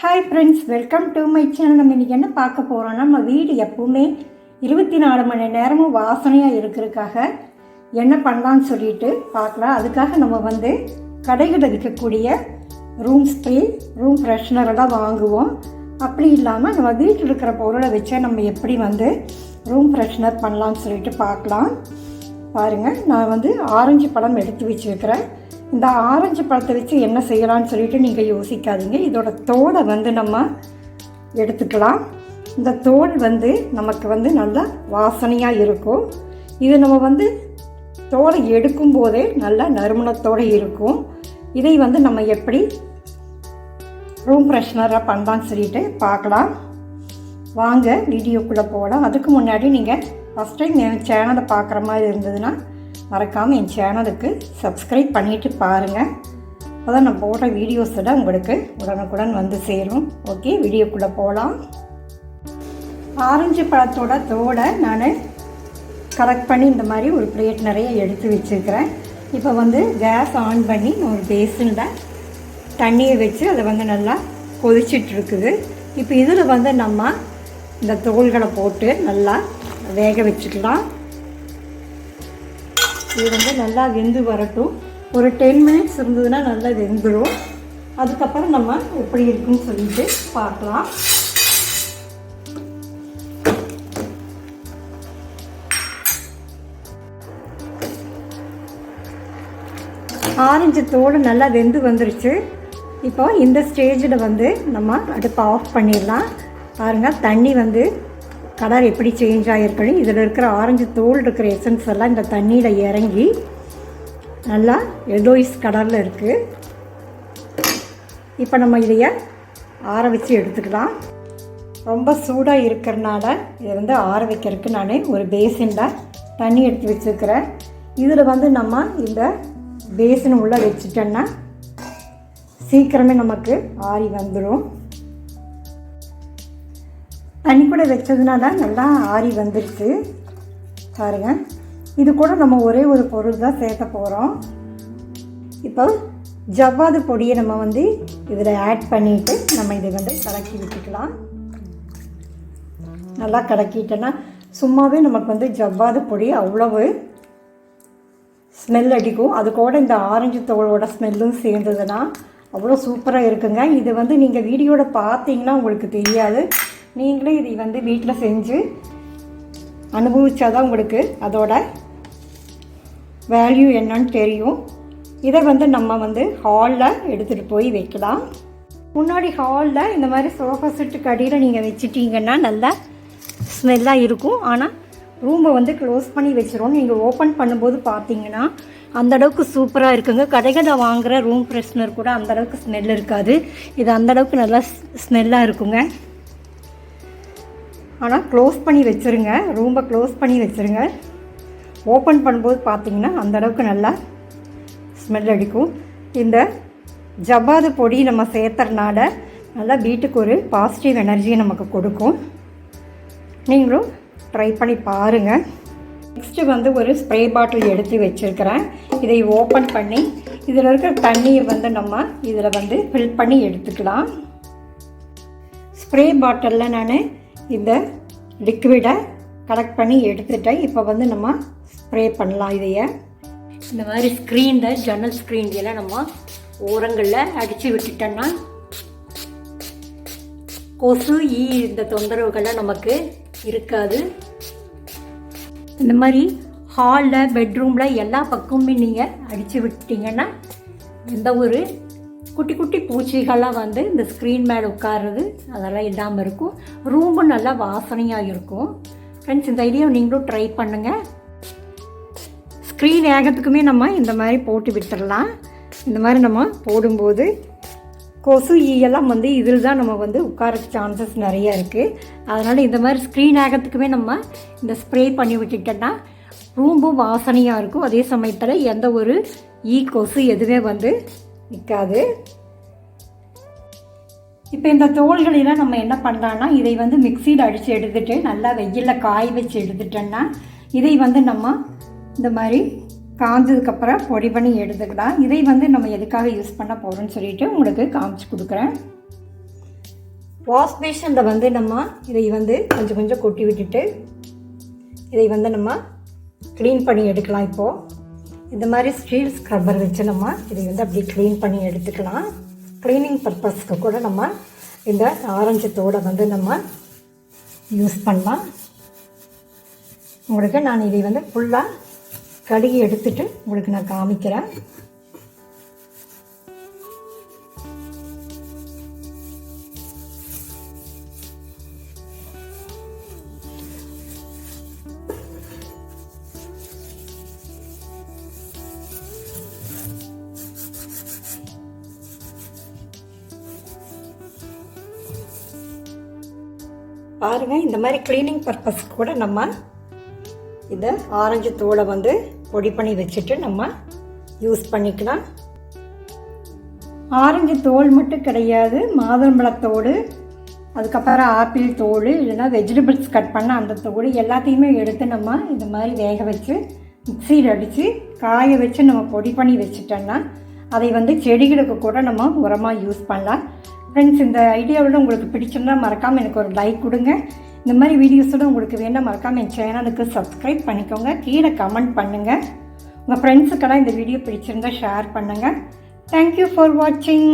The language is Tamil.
Hi friends welcome to my channel நம்ம இன்றைக்கி என்ன பார்க்க போகிறோம்னா நம்ம வீடு எப்பவுமே இருபத்தி நாலு மணி நேரமும் வாசனையாக இருக்கிறதுக்காக என்ன பண்ணலான்னு சொல்லிட்டு பார்க்கலாம். அதுக்காக நம்ம வந்து கடைகளில் இருக்கக்கூடிய ரூம் ஸ்ப்ரே ரூம் ஃப்ரெஷ்னர் எல்லாம் வாங்குவோம். அப்படி இல்லாமல் நம்ம வீட்டில் இருக்கிற பொருளை வச்சே நம்ம எப்படி வந்து ரூம் ஃப்ரெஷ்னர் பண்ணலான்னு சொல்லிட்டு பார்க்கலாம். பாருங்கள் நான் வந்து ஆரஞ்சு பழம் எடுத்து வச்சுருக்கிறேன். இந்த ஆரஞ்சு பழத்தை வச்சு என்ன செய்யலாம்னு சொல்லிட்டு நீங்கள் யோசிக்காதீங்க. இதோட தோலை வந்து நம்ம எடுத்துக்கலாம். இந்த தோல் வந்து நமக்கு வந்து நல்லா வாசனையாக இருக்கும். இது நம்ம வந்து தோலை எடுக்கும் போதே நல்ல நறுமணத்தோடு இருக்கும். இதை வந்து நம்ம எப்படி ரூம் ஃப்ரெஷ்னராக பண்ணலான்னு சொல்லிட்டு பார்க்கலாம். வாங்க வீடியோக்குள்ளே போகலாம். அதுக்கு முன்னாடி நீங்கள் ஃபஸ்ட் டைம் என் சேனலை பார்க்குற மாதிரி இருந்ததுன்னா மறக்காமல் என் சேனலுக்கு சப்ஸ்கிரைப் பண்ணிவிட்டு பாருங்கள் அப்போ நான் போடுற வீடியோஸோட உங்களுக்கு உடனுக்குடன் வந்து சேரும். ஓகே வீடியோக்குள்ளே போகலாம் ஆரஞ்சு பழத்தோட தோடை நான் கலெக்ட் பண்ணி இந்த மாதிரி ஒரு பிளேட் நிறைய எடுத்து வச்சுருக்கிறேன். இப்போ வந்து கேஸ் ஆன் பண்ணி ஒரு பேசனில் தண்ணியை வச்சு அதை வந்து நல்லா கொதிச்சிட்ருக்குது இப்போ இதில் வந்து நம்ம இந்த தோள்களை போட்டு நல்லா வேக வச்சுக்கலாம். இது வந்து நல்லா வெந்து வரட்டும். ஒரு டென் மினிட்ஸ் இருந்ததுன்னா நல்லா வெந்துடும் அதுக்கப்புறம் நம்ம எப்படி இருக்குன்னு சொல்லிட்டு பார்க்கலாம். ஆரஞ்சு தோடு நல்லா வெந்து வந்துருச்சு. இப்போ இந்த ஸ்டேஜில் வந்து நம்ம அடுப்பை ஆஃப் பண்ணிடலாம். பாருங்கள் தண்ணி வந்து கலர் எப்படி சேஞ்ச் ஆகிருக்குன்னு இதில் இருக்கிற ஆரஞ்சு தோல் இருக்கிற எசன்ஸ் எல்லாம் இந்த தண்ணியில் இறங்கி நல்லா எல்லோயிஸ் கலரில் இருக்குது இப்போ நம்ம இதைய ஆற வச்சு எடுத்துக்கலாம். ரொம்ப சூடாக இருக்கிறனால இதை வந்து ஆற வைக்கிறதுக்கு நான் ஒரு பேசினில் தண்ணி எடுத்து வச்சுருக்கிறேன். இதில் வந்து நம்ம இந்த பேசின் உள்ளே வச்சுட்டோன்னா சீக்கிரமே நமக்கு ஆறி வந்துடும் தண்ணி கூட வச்சதுனால நல்லா ஆறி வந்துருச்சு. பாருங்கள் இது கூட நம்ம ஒரே ஒரு பொருள் தான் சேர்த்த போகிறோம் இப்போ ஜவ்வாது பொடியை நம்ம வந்து இதில் ஆட் பண்ணிவிட்டு நம்ம இதை வந்து கலக்கி விட்டுக்கலாம். நல்லா கலக்கிட்டோன்னா சும்மாவே நமக்கு வந்து ஜவ்வாது பொடி அவ்வளவு ஸ்மெல் அடிக்கும். அது கூட இந்த ஆரஞ்சு தோலோட ஸ்மெல்லும் சேர்ந்ததுன்னா அவ்வளோ சூப்பராக இருக்குங்க. இது வந்து நீங்கள் வீடியோவில் பார்த்தீங்கன்னா உங்களுக்கு தெரியாது. நீங்களும் இதை வந்து வீட்டில் செஞ்சு அனுபவிச்சாதான் உங்களுக்கு அதோட வேல்யூ என்னன்னு தெரியும். இதை வந்து நம்ம வந்து ஹாலில் எடுத்துகிட்டு போய் வைக்கலாம். முன்னாடி ஹாலில் இந்த மாதிரி சோஃபா செட்டுக்கு அடியில் நீங்கள் வச்சுட்டிங்கன்னா நல்லா ஸ்மெல்லாக இருக்கும். ஆனால் ரூமை வந்து க்ளோஸ் பண்ணி வச்சிரும் நீங்கள் ஓப்பன் பண்ணும்போது பார்த்தீங்கன்னா அந்த அளவுக்கு சூப்பராக இருக்குங்க. கடைகளில் வாங்குகிற ரூம் ஃப்ரெஷ்னர் கூட அந்த அளவுக்கு ஸ்மெல் இருக்காது. இது அந்தளவுக்கு நல்லா ஸ்மெல்லாக இருக்குங்க. ஆனால் க்ளோஸ் பண்ணி வச்சுருங்க. ரூமை க்ளோஸ் பண்ணி வச்சுருங்க. ஓப்பன் பண்ணும்போது பார்த்தீங்கன்னா அந்த அளவுக்கு நல்லா ஸ்மெல் அடிக்கும். இந்த ஜவ்வாது பொடி நம்ம சேர்த்துறனால நல்லா வீட்டுக்கு ஒரு பாசிட்டிவ் எனர்ஜியை நமக்கு கொடுக்கும். நீங்களும் ட்ரை பண்ணி பாருங்கள் நெக்ஸ்ட்டு வந்து ஒரு ஸ்ப்ரே பாட்டில் எடுத்து வச்சுருக்கிறேன். இதை ஓப்பன் பண்ணி இதில் இருக்கிற தண்ணியை வந்து நம்ம இதில் வந்து ஃபில் பண்ணி எடுத்துக்கலாம். ஸ்ப்ரே பாட்டிலில் நான் இந்த லிக்விடை கலெக்ட் பண்ணி எடுத்துட்டேன் இப்போ வந்து நம்ம ஸ்ப்ரே பண்ணலாம் இதைய. இந்த மாதிரி ஸ்க்ரீனில் ஜன்னல் ஸ்க்ரீன்லாம் நம்ம ஓரங்களில் அடித்து விட்டுட்டோன்னா கொசு ஈ இந்த தொந்தரவுகள்லாம் நமக்கு இருக்காது. இந்த மாதிரி ஹாலில் பெட்ரூமில் எல்லா பக்கமுமே நீங்கள் அடித்து விட்டீங்கன்னா எந்த ஒரு குட்டி குட்டி பூச்சிகள்லாம் வந்து இந்த ஸ்க்ரீன் மேலே உட்காருறது அதெல்லாம் இல்லாமல் இருக்கும். ரூமும் நல்லா வாசனையாக இருக்கும். ஃப்ரெண்ட்ஸ் இந்த ஐடியா நீங்களும் ட்ரை பண்ணுங்கள் ஸ்க்ரீன் ஏகத்துக்குமே நம்ம இந்த மாதிரி போட்டு விட்டுடலாம் இந்த மாதிரி நம்ம போடும்போது கொசு ஈயெல்லாம் வந்து இதில் தான் நம்ம வந்து உட்கார சான்சஸ் நிறைய இருக்குது அதனால் இந்த மாதிரி ஸ்க்ரீன் ஆகிறதுக்குமே நம்ம இந்த ஸ்ப்ரே பண்ணி விட்டுட்டோன்னா ரூம்பும் வாசனையாக இருக்கும். அதே சமயத்தில் எந்த ஒரு ஈ கொசு எதுவுமே வந்து நிற்காது இப்போ இந்த தோள்களெல்லாம் நம்ம என்ன பண்ணலான்னா இதை வந்து மிக்சியில் அடித்து எடுத்துகிட்டு நல்லா வெயிலில் காய வச்சு எடுத்துட்டோன்னா இதை வந்து நம்ம இந்த மாதிரி காஞ்சதுக்கப்புறம் பொடி பண்ணி எடுத்துக்கலாம். இதை வந்து நம்ம எதுக்காக யூஸ் பண்ண போகிறோம்னு சொல்லிட்டு உங்களுக்கு காமிச்சு கொடுக்குறேன். வாஷ் பேஷனில் வந்து நம்ம இதை வந்து கொஞ்சம் கொஞ்சம் கொட்டி விட்டுட்டு இதை வந்து நம்ம க்ளீன் பண்ணி எடுக்கலாம் இப்போது இந்த மாதிரி ஸ்டீல் ஸ்க்ரப்பர் வச்சு நம்ம இதை வந்து அப்படியே க்ளீன் பண்ணி எடுத்துக்கலாம். க்ளீனிங் பர்பஸ்க்கு கூட நம்ம இந்த ஆரஞ்சு தோடை வந்து நம்ம யூஸ் பண்ணலாம். உங்களுக்கு நான் இதை வந்து ஃபுல்லாக கழுகி எடுத்துட்டு உங்களுக்கு நான் காமிக்கிறேன். பாருங்கள் இந்த மாதிரி க்ளீனிங் பர்பஸ்க்கு கூட நம்ம இதை ஆரஞ்சு தோலை வந்து பொடி பண்ணி வச்சுட்டு நம்ம யூஸ் பண்ணிக்கலாம். ஆரஞ்சு தோல் மட்டும் கிடையாது மாதுளம்பழத்தோடு அதுக்கப்புறம் ஆப்பிள் தோல் இல்லைன்னா வெஜிடபிள்ஸ் கட் பண்ண அந்த தோல் எல்லாத்தையுமே எடுத்து நம்ம இந்த மாதிரி வேக வச்சு மிக்சியில் அடித்து காய வச்சு நம்ம பொடி பண்ணி வச்சுட்டோன்னா அதை வந்து செடிகளுக்கு கூட நம்ம உரமாக யூஸ் பண்ணலாம். ஃப்ரெண்ட்ஸ் இந்த ஐடியாவோட உங்களுக்கு பிடிச்சிருந்தா மறக்காமல் எனக்கு ஒரு லைக் கொடுங்க. இந்த மாதிரி வீடியோஸோட உங்களுக்கு வேணால் மறக்காமல் என் சேனலுக்கு சப்ஸ்கிரைப் பண்ணிக்கோங்க. கீழே கமெண்ட் பண்ணுங்கள் உங்கள் ஃப்ரெண்ட்ஸுக்கெல்லாம் இந்த வீடியோ பிடிச்சிருந்தா ஷேர் பண்ணுங்கள் தேங்க்யூ ஃபார் வாட்சிங்